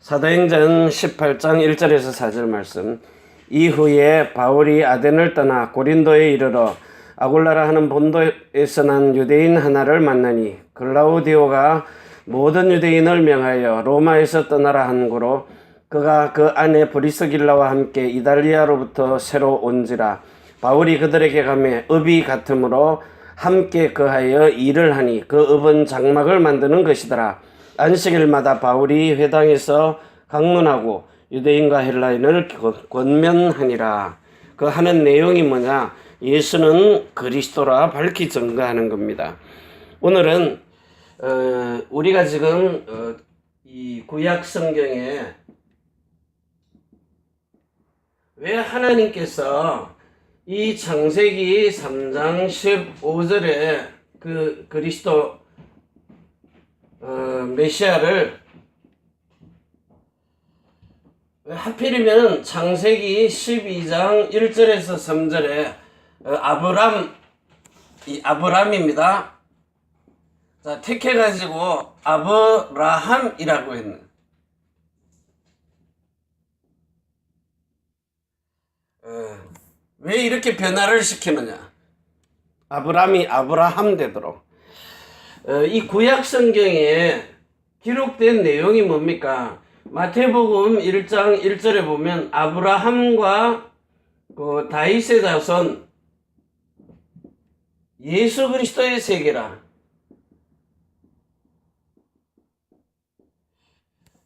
사도행전 18장 1절에서 4절 말씀. 이후에 바울이 아덴을 떠나 고린도에 이르러 아굴라라 하는 본도에서 난 유대인 하나를 만나니 글라우디오가 모든 유대인을 명하여 로마에서 떠나라 한 거로 그가 그 안에 브리스길라와 함께 이달리아로부터 새로 온지라 바울이 그들에게 가매 업이 같으므로 함께 거하여 일을 하니 그 업은 장막을 만드는 것이더라 안식일마다 바울이 회당에서 강론하고 유대인과 헬라인을 권면하니라. 그 하는 내용이 뭐냐? 예수는 그리스도라 밝히 증거하는 겁니다. 오늘은 어, 우리가 지금 어, 이 구약 성경에 왜 하나님께서 이 창세기 3장 15절에 그 그리스도 어, 메시아를 왜 하필이면 창세기 12장 1절에서 3절에 어, 아브람 이 아브람입니다. 자, 택해 가지고 아브라함이라고 했는. 어, 왜 이렇게 변화를 시키느냐? 아브람이 아브라함 되도록. 어, 이 구약 성경에 기록된 내용이 뭡니까? 마태복음 1장 1절에 보면 아브라함과 그 다윗의 자손 예수 그리스도의 세계라.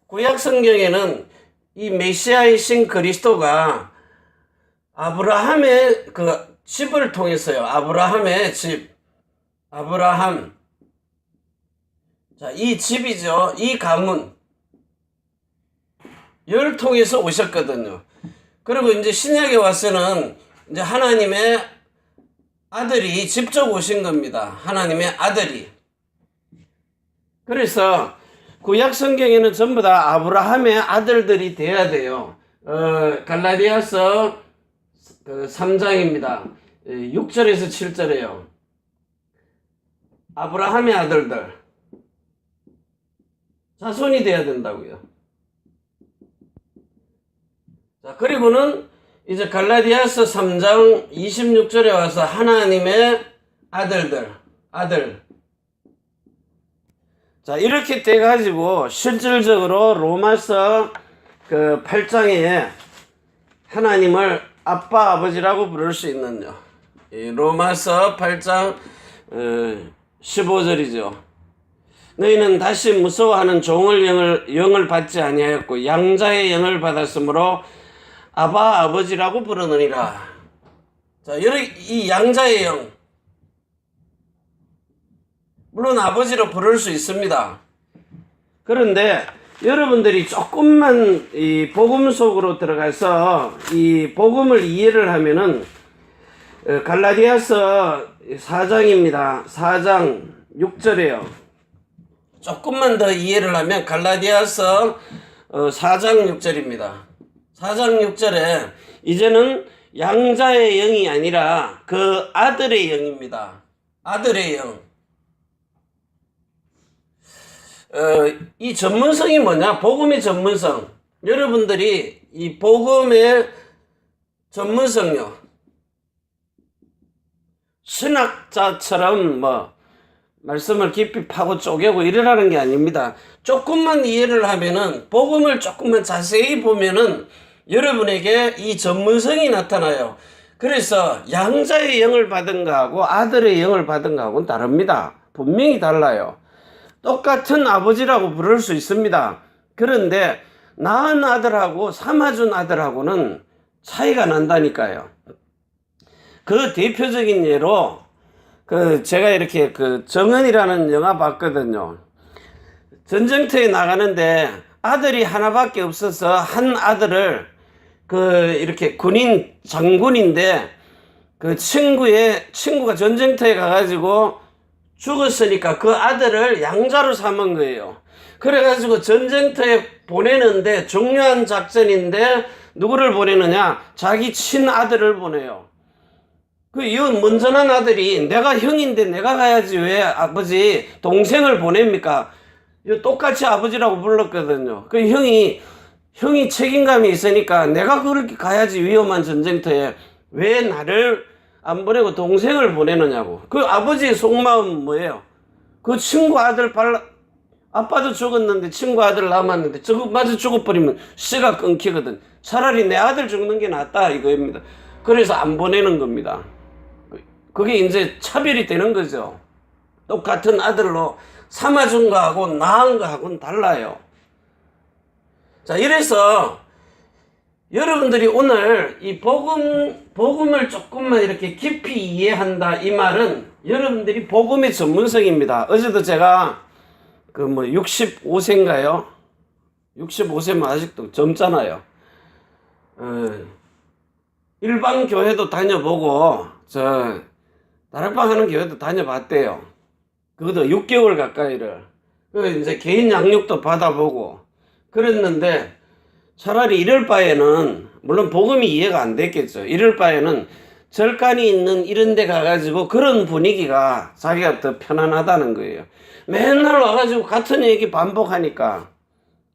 구약 성경에는 이 메시아이신 그리스도가 아브라함의 그 집을 통해서요. 아브라함의 집. 아브라함. 자, 이 집이죠. 이 가문. 열 통해서 오셨거든요. 그리고 이제 신약에 와서는 이제 하나님의 아들이 직접 오신 겁니다. 하나님의 아들이. 그래서 구약 성경에는 전부 다 아브라함의 아들들이 돼야 돼요. 어, 갈라디아서 그 3장입니다. 6절에서 7절에요. 아브라함의 아들들. 자손이 돼야 된다고요. 자, 그리고는 이제 갈라디아서 3장 26절에 와서 하나님의 아들들, 아들. 자, 이렇게 돼가지고 실질적으로 로마서 그 8장에 하나님을 아빠, 아버지라고 부를 수 있는요. 이 로마서 8장 어, 15절이죠. 너희는 다시 무서워하는 종을 영을, 영을 받지 아니하였고 양자의 영을 받았으므로 아바 아버지라고 부르느니라. 자, 이 양자의 영. 물론 아버지로 부를 수 있습니다. 그런데 여러분들이 조금만 이 복음 속으로 들어가서 이 복음을 이해를 하면은 어, 갈라디아서 4장입니다. 4장 6절에요. 조금만 더 이해를 하면 갈라디아서 4장 6절입니다. 4장 6절에 이제는 양자의 영이 아니라 그 아들의 영입니다. 아들의 영. 어, 이 전문성이 뭐냐? 복음의 전문성. 여러분들이 이 복음의 전문성요. 신학자처럼 뭐 말씀을 깊이 파고 쪼개고 이러라는 게 아닙니다. 조금만 이해를 하면은 복음을 조금만 자세히 보면은 여러분에게 이 전문성이 나타나요. 그래서 양자의 영을 받은 거하고 아들의 영을 받은 거하고는 다릅니다. 분명히 달라요. 똑같은 아버지라고 부를 수 있습니다. 그런데 낳은 아들하고 삼아준 아들하고는 차이가 난다니까요. 그 대표적인 예로 그 제가 이렇게 그 정은이라는 영화 봤거든요. 전쟁터에 나가는데 아들이 하나밖에 없어서 한 아들을 그 이렇게 군인 장군인데 그 친구의 친구가 전쟁터에 가가지고 죽었으니까 그 아들을 양자로 삼은 거예요. 그래가지고 전쟁터에 보내는데 중요한 작전인데 누구를 보내느냐? 자기 친아들을 보내요. 그 이혼 먼저난 아들이 내가 형인데 내가 가야지 왜 아버지 동생을 보냅니까? 똑같이 아버지라고 불렀거든요. 그 형이 형이 책임감이 있으니까 내가 그렇게 가야지 위험한 전쟁터에 왜 나를 안 보내고 동생을 보내느냐고. 그 아버지의 속마음은 뭐예요? 그 친구 아들 발라 아빠도 죽었는데 친구 아들 남았는데 저거 맞아 죽어버리면 씨가 끊기거든. 차라리 내 아들 죽는 게 낫다 이거입니다. 그래서 안 보내는 겁니다. 그게 이제 차별이 되는 거죠. 똑같은 아들로 삼아준 거하고 낳은 거하고는 달라요. 자, 이래서 여러분들이 오늘 이 복음, 복음을 조금만 이렇게 깊이 이해한다 이 말은 여러분들이 복음의 전문성입니다. 어제도 제가 그 뭐 65세인가요? 65세면 아직도 젊잖아요. 어, 일반 교회도 다녀보고 저 다락방 하는 교회도 다녀봤대요. 그것도 6개월 가까이를. 그 이제 개인 양육도 받아보고 그랬는데 차라리 이럴 바에는 물론 복음이 이해가 안 됐겠죠. 이럴 바에는 절간이 있는 이런 데 가가지고 그런 분위기가 자기가 더 편안하다는 거예요. 맨날 와가지고 같은 얘기 반복하니까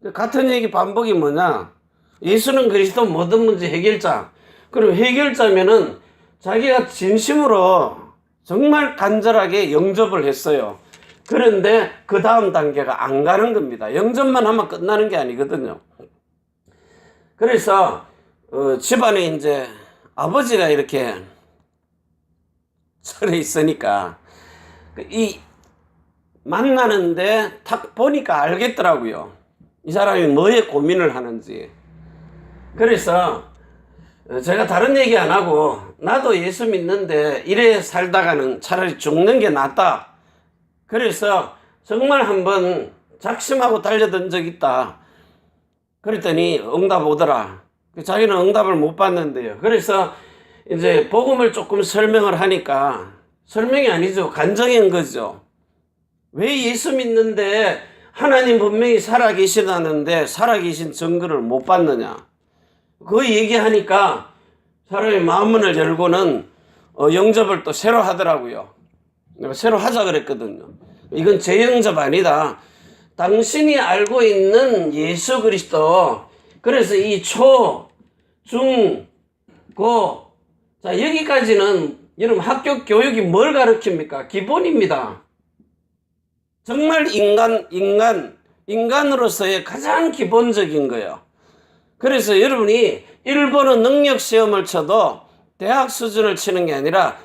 그 같은 얘기 반복이 뭐냐? 예수는 그리스도 모든 문제 해결자. 그럼 해결자면은 자기가 진심으로 정말 간절하게 영접을 했어요. 그런데 그 다음 단계가 안 가는 겁니다. 영접만 하면 끝나는 게 아니거든요. 그래서 어, 집안에 이제 아버지가 이렇게 철에 있으니까 그이 만나는데 딱 보니까 알겠더라고요. 이 사람이 뭐에 고민을 하는지. 그래서 어, 제가 다른 얘기 안 하고 나도 예수 믿는데 이래 살다가는 차라리 죽는 게 낫다. 그래서 정말 한번 작심하고 달려든 적 있다. 그랬더니 응답 오더라. 자기는 응답을 못 받는데요. 그래서 이제 복음을 조금 설명을 하니까 설명이 아니죠. 간정인 거죠. 왜 예수 믿는데 하나님 분명히 살아계시다는데 살아계신 증거를 못 받느냐. 그 얘기하니까 사람이 마음문을 열고는 어, 영접을 또 새로 하더라고요. 내가 새로 하자 그랬거든요. 이건 제 영접 아니다. 당신이 알고 있는 예수 그리스도. 그래서 이 초, 중, 고. 자, 여기까지는 여러분 학교 교육이 뭘 가르칩니까? 기본입니다. 정말 인간, 인간, 인간으로서의 가장 기본적인 거예요. 그래서 여러분이 일본어 능력 시험을 쳐도 대학 수준을 치는 게 아니라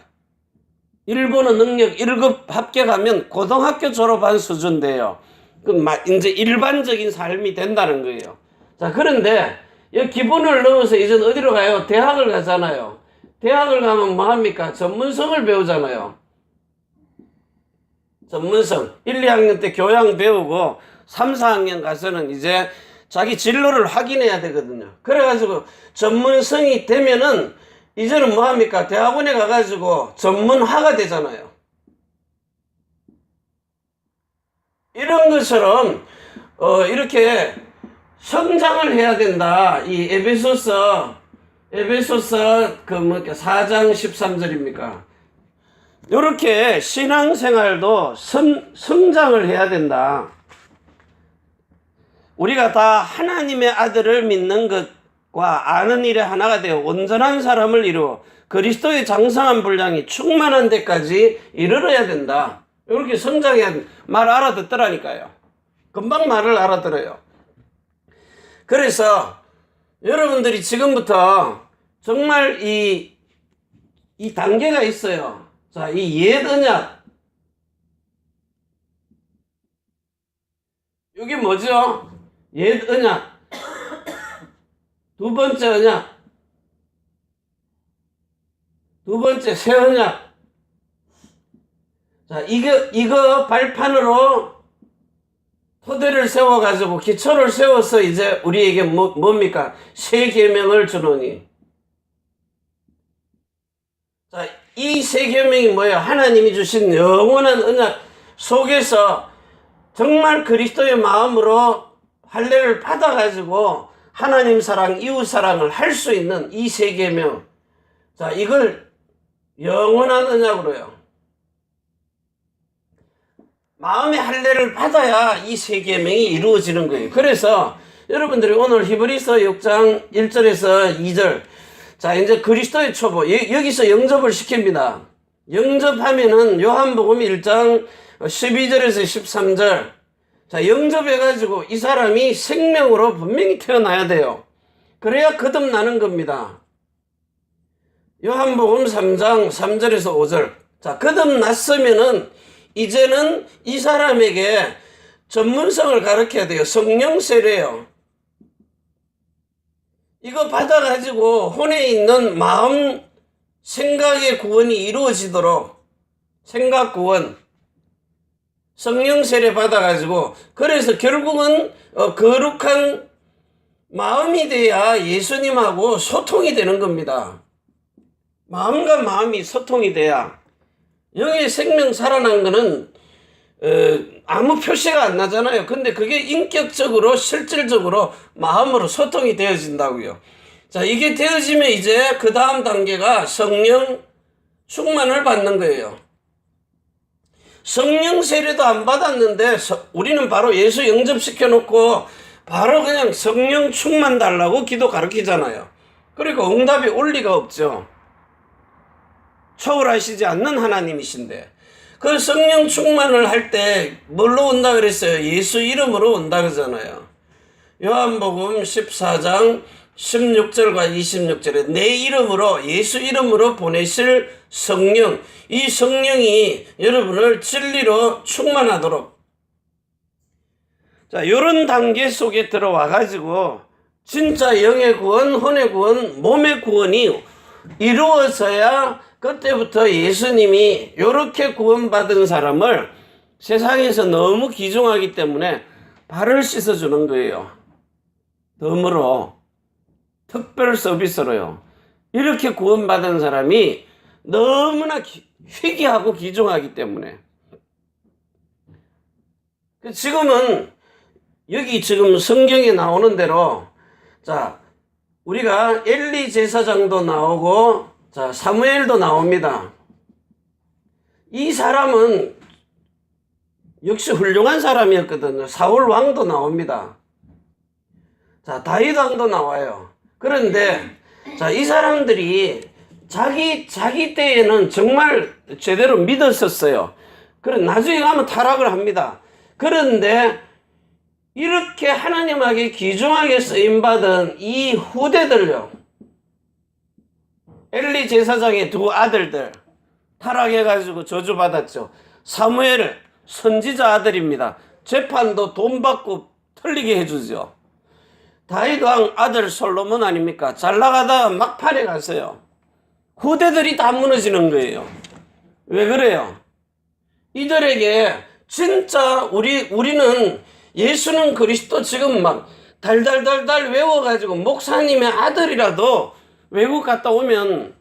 일본어 능력 1급 합격하면 고등학교 졸업한 수준 돼요. 그 마- 이제 일반적인 삶이 된다는 거예요. 자, 그런데 이 기본을 넣어서 이제 어디로 가요? 대학을 가잖아요. 대학을 가면 뭐 합니까? 전문성을 배우잖아요. 전문성. 1, 2학년 때 교양 배우고 3, 4학년 가서는 이제 자기 진로를 확인해야 되거든요. 그래가지고 전문성이 되면은 이제는 뭐 합니까? 대학원에 가가지고 전문화가 되잖아요. 이런 것처럼 어 이렇게 성장을 해야 된다. 이 에베소서 에베소서 그뭐 4장 13절입니까? 이렇게 신앙생활도 성, 성장을 해야 된다. 우리가 다 하나님의 아들을 믿는 것과 아는 일에 하나가 되어 온전한 사람을 이루어 그리스도의 장성한 분량이 충만한 데까지 이르러야 된다. 이렇게 된- 말 알아듣더라니까요. 금방 말을 알아들어요. 그래서 여러분들이 지금부터 정말 이, 이 단계가 있어요. 자, 이 옛 언약. 이게 뭐죠? 옛 언약. 두 번째 언약. 두 번째 새 언약. 자, 이거, 이거 발판으로 토대를 세워가지고 기초를 세워서 이제 우리에게 뭐, 뭡니까? 새 계명을 주노니. 자, 이새 계명이 뭐예요? 하나님이 주신 영원한 언약 속에서 정말 그리스도의 마음으로 할례를 받아가지고 하나님 사랑, 이웃 사랑을 할 수 있는 이세 계명. 자, 이걸 영원한 언약으로요. 마음의 할례를 받아야 이세 계명이 이루어지는 거예요. 그래서 여러분들이 오늘 히브리서 6장 1절에서 2절 자 이제 그리스도의 초보 여, 여기서 영접을 시킵니다. 영접하면은 요한복음 1장 12절에서 13절 자 영접해가지고 이 사람이 생명으로 분명히 태어나야 돼요. 그래야 거듭나는 겁니다. 요한복음 3장 3절에서 5절. 자, 거듭났으면은 이제는 이 사람에게 전문성을 가르쳐야 돼요. 성령 세례요. 이거 받아가지고 혼에 있는 마음, 생각의 구원이 이루어지도록 생각 구원, 성령 세례 받아가지고 그래서 결국은 어, 거룩한 마음이 돼야 예수님하고 소통이 되는 겁니다. 마음과 마음이 소통이 돼야 영의 생명 살아난 거는 어, 아무 표시가 안 나잖아요. 근데 그게 인격적으로 실질적으로 마음으로 소통이 되어진다고요. 자 이게 되어지면 이제 그 다음 단계가 성령 충만을 받는 거예요. 성령 세례도 안 받았는데 서- 우리는 바로 예수 영접시켜 놓고 바로 그냥 성령 충만 달라고 기도 가르치잖아요. 그러니까 응답이 올 리가 없죠. 초월하시지 않는 하나님이신데 그 성령 충만을 할 때 뭘로 온다 그랬어요? 예수 이름으로 온다 그러잖아요. 요한복음 14장 16절과 26절에 내 이름으로 예수 이름으로 보내실 성령. 이 성령이 여러분을 진리로 충만하도록. 자 요런 단계 속에 들어와 가지고 진짜 영의 구원, 혼의 구원, 몸의 구원이 이루어져야 그때부터 예수님이 요렇게 구원받은 사람을 세상에서 너무 귀중하기 때문에 발을 씻어주는 거예요. 덤으로 특별 서비스로요. 이렇게 구원받은 사람이 너무나 기- 희귀하고 귀중하기 때문에 그 지금은 여기 지금 성경에 나오는 대로 자 우리가 엘리 제사장도 나오고 자 사무엘도 나옵니다. 이 사람은 역시 훌륭한 사람이었거든요. 사울 왕도 나옵니다. 자 다윗 왕도 나와요. 그런데 자 이 사람들이 자기 자기 때에는 정말 제대로 믿었었어요. 그런 나중에 가면 타락을 합니다. 그런데 이렇게 하나님에게 귀중하게 쓰임받은 이 후대들요. 엘리 제사장의 두 아들들 타락해가지고 저주받았죠. 사무엘 선지자 아들입니다. 재판도 돈 받고 틀리게 해주죠. 다윗 왕 아들 솔로몬 아닙니까? 잘 나가다가 막판에 갔어요. 후대들이 다 무너지는 거예요. 왜 그래요? 이들에게 진짜 우리 우리는 예수는 그리스도 지금 막 달달달달 외워가지고 목사님의 아들이라도 외국 갔다 오면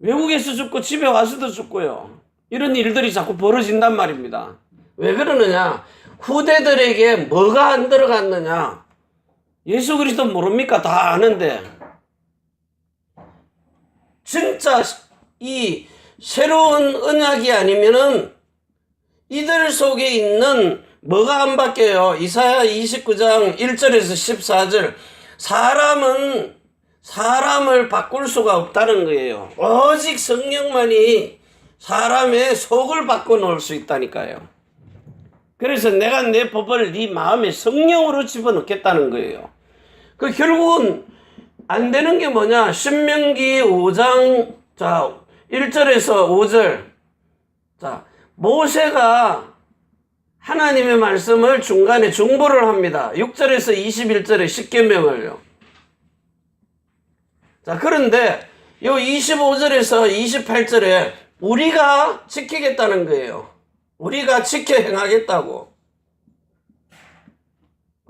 외국에서 죽고 집에 와서도 죽고요. 이런 일들이 자꾸 벌어진단 말입니다. 왜 그러느냐? 후대들에게 뭐가 안 들어갔느냐? 예수 그리스도 모릅니까? 다 아는데. 진짜 이 새로운 언약이 아니면은 이들 속에 있는 뭐가 안 바뀌어요? 이사야 29장 1절에서 14절. 사람은 사람을 바꿀 수가 없다는 거예요. 오직 성령만이 사람의 속을 바꿔 놓을 수 있다니까요. 그래서 내가 내 법을 네 마음에 성령으로 집어넣겠다는 거예요. 그 결국은 안 되는 게 뭐냐? 신명기 5장 자 1절에서 5절 자 모세가 하나님의 말씀을 중간에 중보를 합니다. 6절에서 21절에 십계명을요. 자 그런데 요 25절에서 28절에 우리가 지키겠다는 거예요. 우리가 지켜 행하겠다고.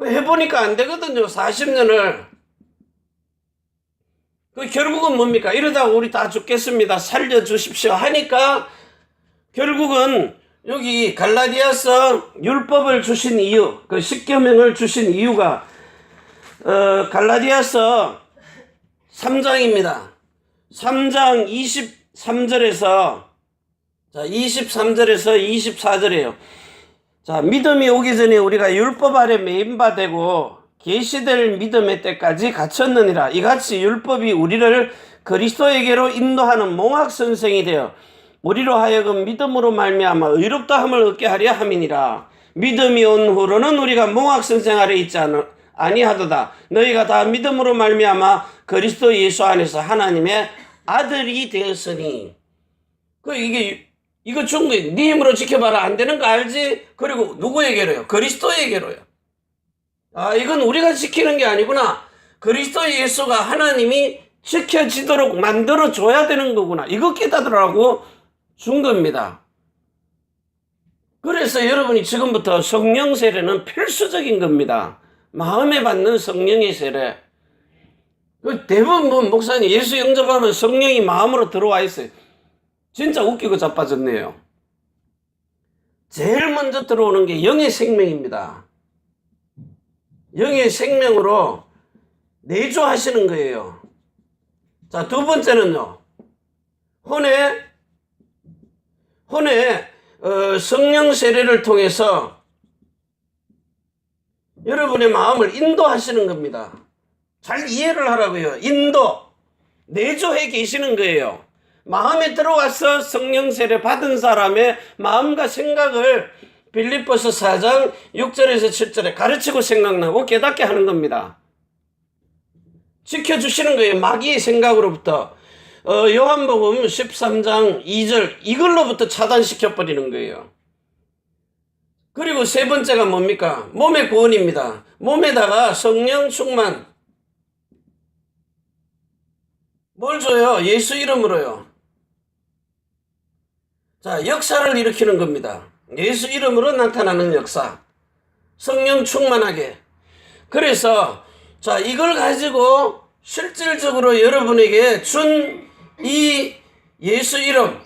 그 해보니까 안 되거든요. 40년을. 그 결국은 뭡니까? 이러다가 우리 다 죽겠습니다. 살려주십시오. 하니까 결국은 여기 갈라디아서 율법을 주신 이유, 그 십계명을 주신 이유가 어, 갈라디아서 3장입니다. 3장 23절에서 자, 23절에서 24절이에요. 자, 믿음이 오기 전에 우리가 율법 아래 매인바 되고 계시될 믿음의 때까지 갇혔느니라. 이같이 율법이 우리를 그리스도에게로 인도하는 몽학 선생이 되어 우리로 하여금 믿음으로 말미암아 의롭다 함을 얻게 하려 함이니라. 믿음이 온 후로는 우리가 몽학 선생 아래 있지 않, 아니하도다. 너희가 다 믿음으로 말미암아 그리스도 예수 안에서 하나님의 아들이 되었으니. 그 이게 이거 충분히 네 힘으로 지켜봐라 안 되는 거 알지? 그리고 누구에게로요? 그리스도에게로요. 아 이건 우리가 지키는 게 아니구나. 그리스도 예수가 하나님이 지켜지도록 만들어 줘야 되는 거구나. 이거 깨닫으라고 준 겁니다. 그래서 여러분이 지금부터 성령 세례는 필수적인 겁니다. 마음에 받는 성령의 세례. 그 대부분 뭐 목사님 예수 영접하면 성령이 마음으로 들어와 있어요. 진짜 웃기고 자빠졌네요. 제일 먼저 들어오는 게 영의 생명입니다. 영의 생명으로 내조하시는 거예요. 자, 두 번째는요. 혼의, 혼의 어, 성령 세례를 통해서 여러분의 마음을 인도하시는 겁니다. 잘 이해를 하라고요. 인도, 내조해 계시는 거예요. 마음에 들어와서 성령 세례 받은 사람의 마음과 생각을 빌립보서 4장 6절에서 7절에 가르치고 생각나고 깨닫게 하는 겁니다. 지켜주시는 거예요. 마귀의 생각으로부터. 어, 요한복음 13장 2절 이걸로부터 차단시켜 버리는 거예요. 그리고 세 번째가 뭡니까? 몸의 구원입니다. 몸에다가 성령 충만. 뭘 줘요? 예수 이름으로요. 자, 역사를 일으키는 겁니다. 예수 이름으로 나타나는 역사. 성령 충만하게. 그래서, 자, 이걸 가지고 실질적으로 여러분에게 준 이 예수 이름.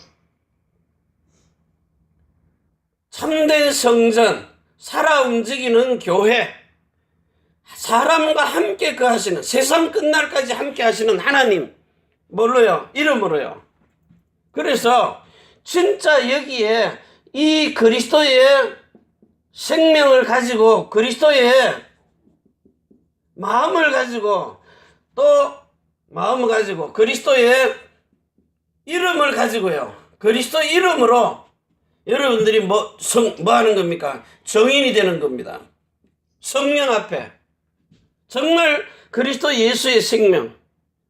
참된 성전, 살아 움직이는 교회. 사람과 함께 그 하시는, 세상 끝날까지 함께 하시는 하나님. 뭘로요? 이름으로요. 그래서, 진짜 여기에 이 그리스도의 생명을 가지고 그리스도의 마음을 가지고 또 마음을 가지고 그리스도의 이름을 가지고요. 그리스도 이름으로 여러분들이 뭐, 성, 뭐 하는 겁니까? 정인이 되는 겁니다. 성령 앞에. 정말 그리스도 예수의 생명,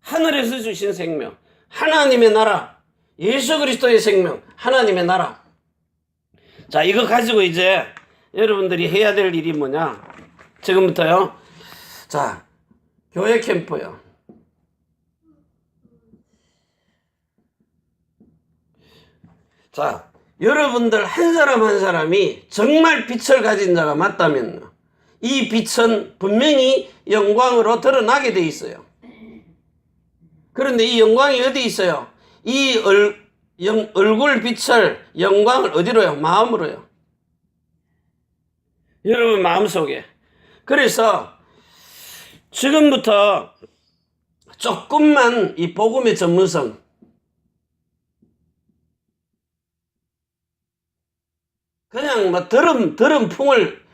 하늘에서 주신 생명, 하나님의 나라, 예수 그리스도의 생명, 하나님의 나라. 자, 이거 가지고 이제 여러분들이 해야 될 일이 뭐냐? 지금부터요. 자, 교회 캠프요. 자, 여러분들 한 사람 한 사람이 정말 빛을 가진 자가 맞다면 이 빛은 분명히 영광으로 드러나게 돼 있어요. 그런데 이 영광이 어디 있어요? 이 얼, 영, 얼굴 빛을 영광을 어디로요? 마음으로요. 여러분 마음속에. 그래서 지금부터 조금만 이 복음의 전문성 그냥 뭐 더럼 더럼 풍을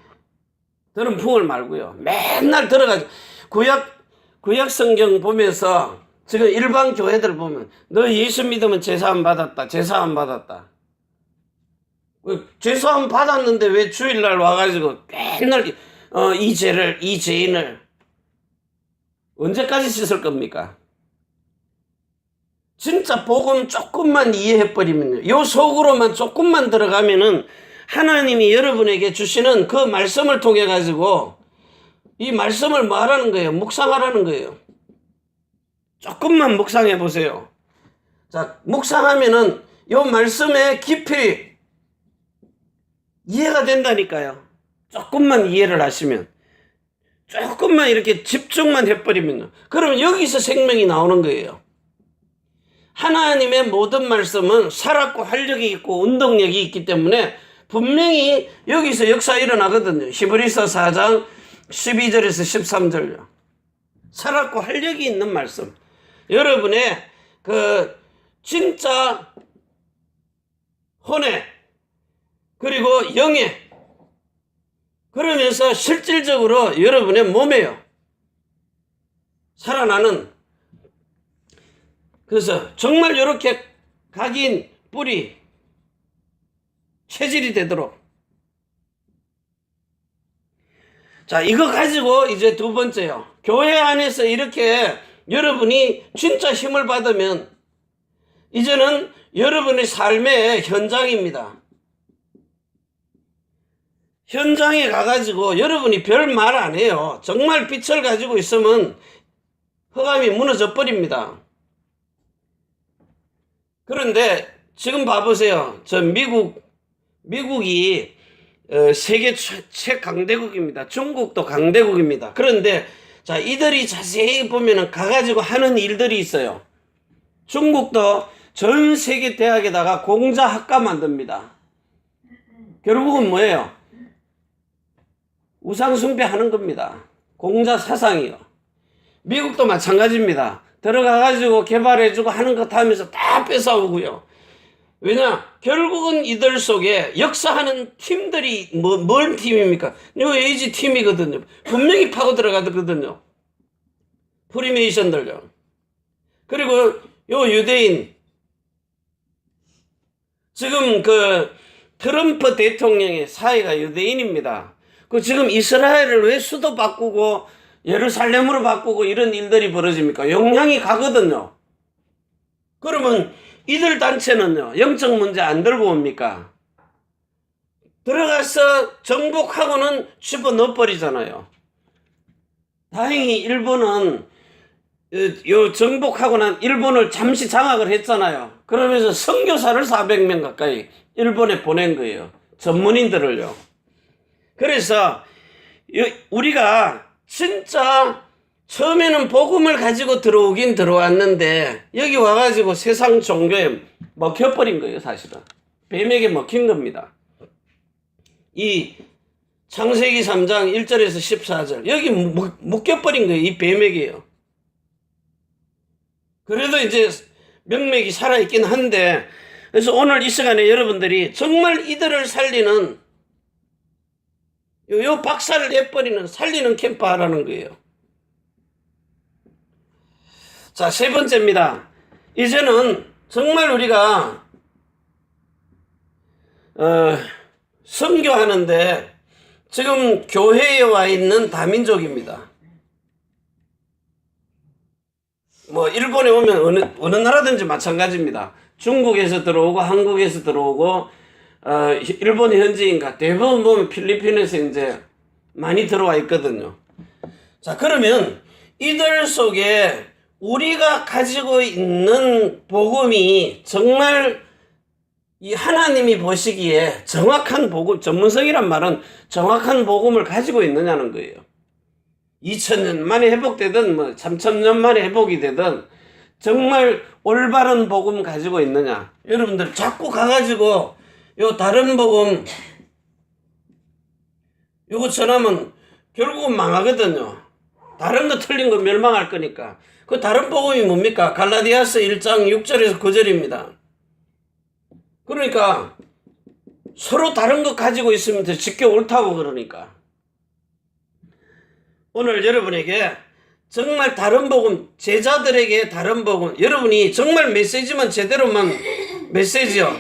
더럼 풍을 말고요. 맨날 들어가지고 구약 구약 성경 보면서 지금 일반 교회들 보면 너 예수 믿으면 제사함 받았다. 제사함 받았다. 그 제사함 받았는데 왜 주일날 와가지고 맨날 어, 이 죄를 이 죄인을 언제까지 씻을 겁니까? 진짜 복음 조금만 이해해버리면요. 요 속으로만 조금만 들어가면은 하나님이 여러분에게 주시는 그 말씀을 통해 가지고 이 말씀을 뭐 하라는 거예요? 묵상하라는 거예요. 조금만 묵상해 보세요. 자, 묵상하면은 요 말씀의 깊이 이해가 된다니까요. 조금만 이해를 하시면. 조금만 이렇게 집중만 해버리면요. 그러면 여기서 생명이 나오는 거예요. 하나님의 모든 말씀은 살았고 활력이 있고 운동력이 있기 때문에 분명히 여기서 역사 일어나거든요. 히브리서 4장 12절에서 13절요. 살았고 활력이 있는 말씀. 여러분의 그 진짜 혼의 그리고 영의 그러면서 실질적으로 여러분의 몸에요. 살아나는 그래서 정말 이렇게 각인 뿌리 체질이 되도록 자 이거 가지고 이제 두 번째요 교회 안에서 이렇게 여러분이 진짜 힘을 받으면 이제는 여러분의 삶의 현장입니다 현장에 가가지고 여러분이 별 말 안 해요 정말 빛을 가지고 있으면 허감이 무너져 버립니다 그런데 지금 봐보세요. 저 미국, 미국이 어, 세계 최, 최강대국입니다. 중국도 강대국입니다. 그런데 자, 이들이 자세히 보면은 가가지고 하는 일들이 있어요. 중국도 전 세계 대학에다가 공자 학과 만듭니다. 결국은 뭐예요? 우상숭배 하는 겁니다. 공자 사상이요. 미국도 마찬가지입니다. 들어가가지고 개발해주고 하는 것 하면서 다 뺏어오고요. 왜냐? 결국은 이들 속에 역사하는 팀들이 뭐, 뭔 팀입니까? 요 에이지 팀이거든요. 분명히 파고 들어가거든요. 프리메이션들요. 그리고 요 유대인. 지금 그 트럼프 대통령의 사회가 유대인입니다. 그 지금 이스라엘을 왜 수도 바꾸고 예루살렘으로 바꾸고 이런 일들이 벌어집니까? 영향이 가거든요. 그러면 이들 단체는요, 영적 문제 안 들고 옵니까? 들어가서 정복하고는 집어 넣어버리잖아요. 다행히 일본은 어, 요 정복하고 난 일본을 잠시 장악을 했잖아요. 그러면서 선교사를 400명 가까이 일본에 보낸 거예요. 전문인들을요. 그래서 요- 우리가 진짜 처음에는 복음을 가지고 들어오긴 들어왔는데 여기 와가지고 세상 종교에 먹혀버린 거예요 사실은. 뱀에게 먹힌 겁니다. 이 창세기 3장 1절에서 14절. 여기 묶- 묶여버린 거예요 이 뱀에게요. 그래도 이제 명맥이 살아있긴 한데 그래서 오늘 이 시간에 여러분들이 정말 이들을 살리는 요, 요 박살을 내버리는 살리는 캠프 하라는 거예요. 자, 세 번째입니다. 이제는 정말 우리가 어, 선교하는데 지금 교회에 와 있는 다민족입니다. 뭐 일본에 오면 어느 어느 나라든지 마찬가지입니다. 중국에서 들어오고 한국에서 들어오고 어, 일본 현지인가 대부분 보면 필리핀에서 이제 많이 들어와 있거든요. 자 그러면 이들 속에 우리가 가지고 있는 복음이 정말 이 하나님이 보시기에 정확한 복음, 전문성이란 말은 정확한 복음을 가지고 있느냐는 거예요. 2000년 만에 회복되든 뭐 3000년 만에 회복이 되든 정말 올바른 복음 가지고 있느냐. 여러분들 자꾸 가가지고 요 다른 복음 요거 전하면 결국은 망하거든요. 다른 거 틀린 거 멸망할 거니까. 그 다른 복음이 뭡니까? 갈라디아서 1장 6절에서 9절입니다. 그러니까 서로 다른 거 가지고 있으면 더 지켜 옳다고 그러니까. 오늘 여러분에게 정말 다른 복음, 제자들에게 다른 복음, 여러분이 정말 메시지만 제대로만 메시지요.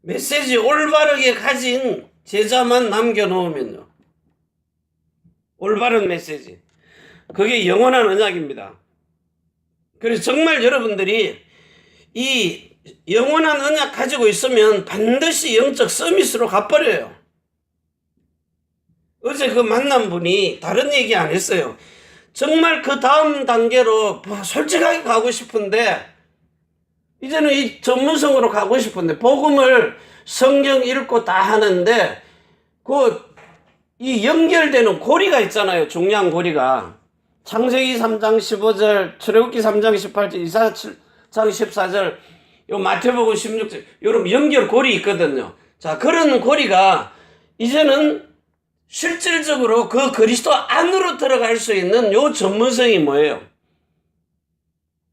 메시지 올바르게 가진 제자만 남겨놓으면요. 올바른 메시지. 그게 영원한 언약입니다. 그래서 정말 여러분들이 이 영원한 언약 가지고 있으면 반드시 영적 서밋으로 가버려요. 어제 그 만난 분이 다른 얘기 안 했어요. 정말 그 다음 단계로 뭐 솔직하게 가고 싶은데 이제는 이 전문성으로 가고 싶은데 복음을 성경 읽고 다 하는데 그 이 연결되는 고리가 있잖아요. 중요한 고리가. 창세기 3장 15절, 출애굽기 3장 18절, 이사 7장 14절, 요 마태복음 16절, 여러분 연결 고리 있거든요. 자, 그런 고리가 이제는 실질적으로 그 그리스도 안으로 들어갈 수 있는 요 전문성이 뭐예요?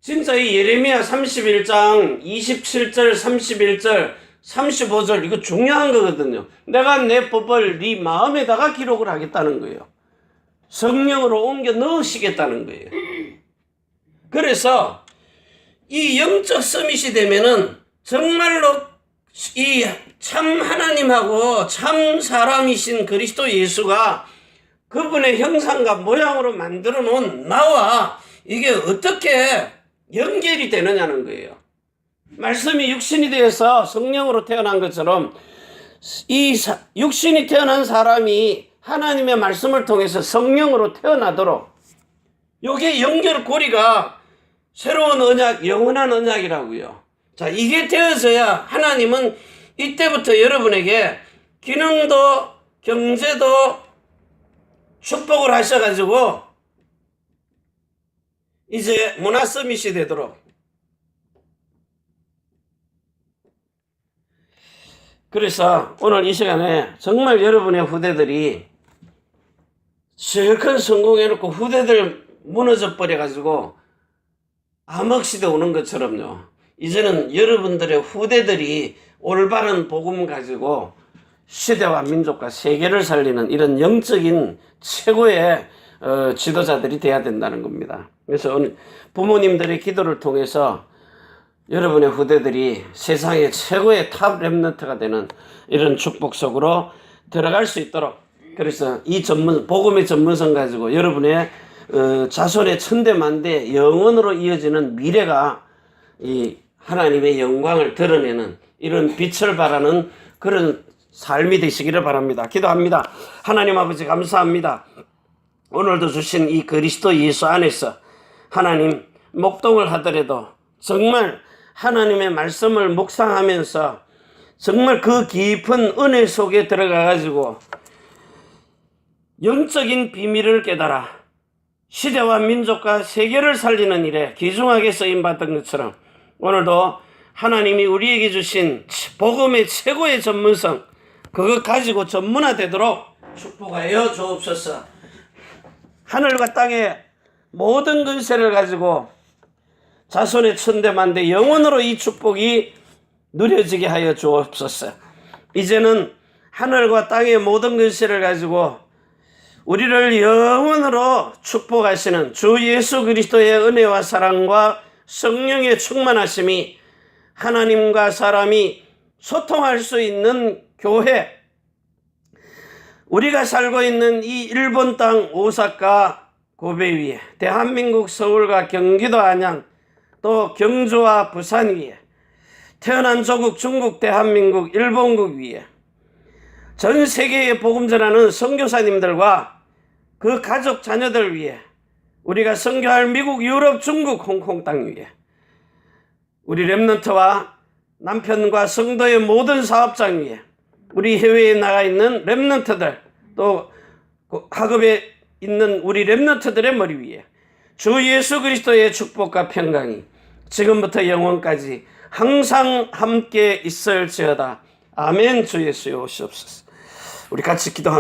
진짜 이 예레미야 31장 27절, 31절, 35절 이거 중요한 거거든요. 내가 내 법을 네 마음에다가 기록을 하겠다는 거예요. 성령으로 옮겨 넣으시겠다는 거예요. 그래서 이 영적 서밋이 되면은 정말로 이 참 하나님하고 참 사람이신 그리스도 예수가 그분의 형상과 모양으로 만들어 놓은 나와 이게 어떻게 연결이 되느냐는 거예요. 말씀이 육신이 되어서 성령으로 태어난 것처럼 이 사- 육신이 태어난 사람이 하나님의 말씀을 통해서 성령으로 태어나도록 요게 연결고리가 새로운 언약, 영원한 언약이라고요. 자, 이게 되어져야 하나님은 이때부터 여러분에게 기능도 경제도 축복을 하셔가지고 이제 문화 서밋이 되도록 그래서 오늘 이 시간에 정말 여러분의 후대들이 실컷 성공해놓고 후대들 무너져 버려가지고 암흑시대 오는 것처럼요. 이제는 여러분들의 후대들이 올바른 복음 가지고 시대와 민족과 세계를 살리는 이런 영적인 최고의 어, 지도자들이 돼야 된다는 겁니다. 그래서 오늘 부모님들의 기도를 통해서 여러분의 후대들이 세상의 최고의 탑 랩런트가 되는 이런 축복 속으로 들어갈 수 있도록 그래서 이 전문 복음의 전문성 가지고 여러분의 어, 자손의 천대만대 영원으로 이어지는 미래가 이 하나님의 영광을 드러내는 이런 빛을 발하는 그런 삶이 되시기를 바랍니다. 기도합니다. 하나님 아버지 감사합니다. 오늘도 주신 이 그리스도 예수 안에서 하나님 목동을 하더라도 정말 하나님의 말씀을 묵상하면서 정말 그 깊은 은혜 속에 들어가 가지고 영적인 비밀을 깨달아 시대와 민족과 세계를 살리는 일에 귀중하게 쓰임 받던 것처럼 오늘도 하나님이 우리에게 주신 복음의 최고의 전문성 그것 가지고 전문화되도록 축복하여 주옵소서. 하늘과 땅의 모든 근세를 가지고 자손의 천대만대 영원으로 이 축복이 누려지게 하여 주옵소서. 이제는 하늘과 땅의 모든 근세를 가지고 우리를 영원으로 축복하시는 주 예수 그리스도의 은혜와 사랑과 성령의 충만하심이 하나님과 사람이 소통할 수 있는 교회, 우리가 살고 있는 이 일본 땅 오사카 고베 위에, 대한민국 서울과 경기도 안양, 또 경주와 부산 위에, 태어난 조국 중국, 대한민국, 일본국 위에, 전 세계에 복음 전하는 선교사님들과 그 가족 자녀들 위해 우리가 선교할 미국, 유럽, 중국, 홍콩 땅 위에 우리 랩런트와 남편과 성도의 모든 사업장 위에 우리 해외에 나가 있는 랩런트들 또 학업에 있는 우리 랩런트들의 머리 위에 주 예수 그리스도의 축복과 평강이 지금부터 영원까지 항상 함께 있을지어다. 아멘 주 예수여 오시옵소서. 우리 같이 기도합니다.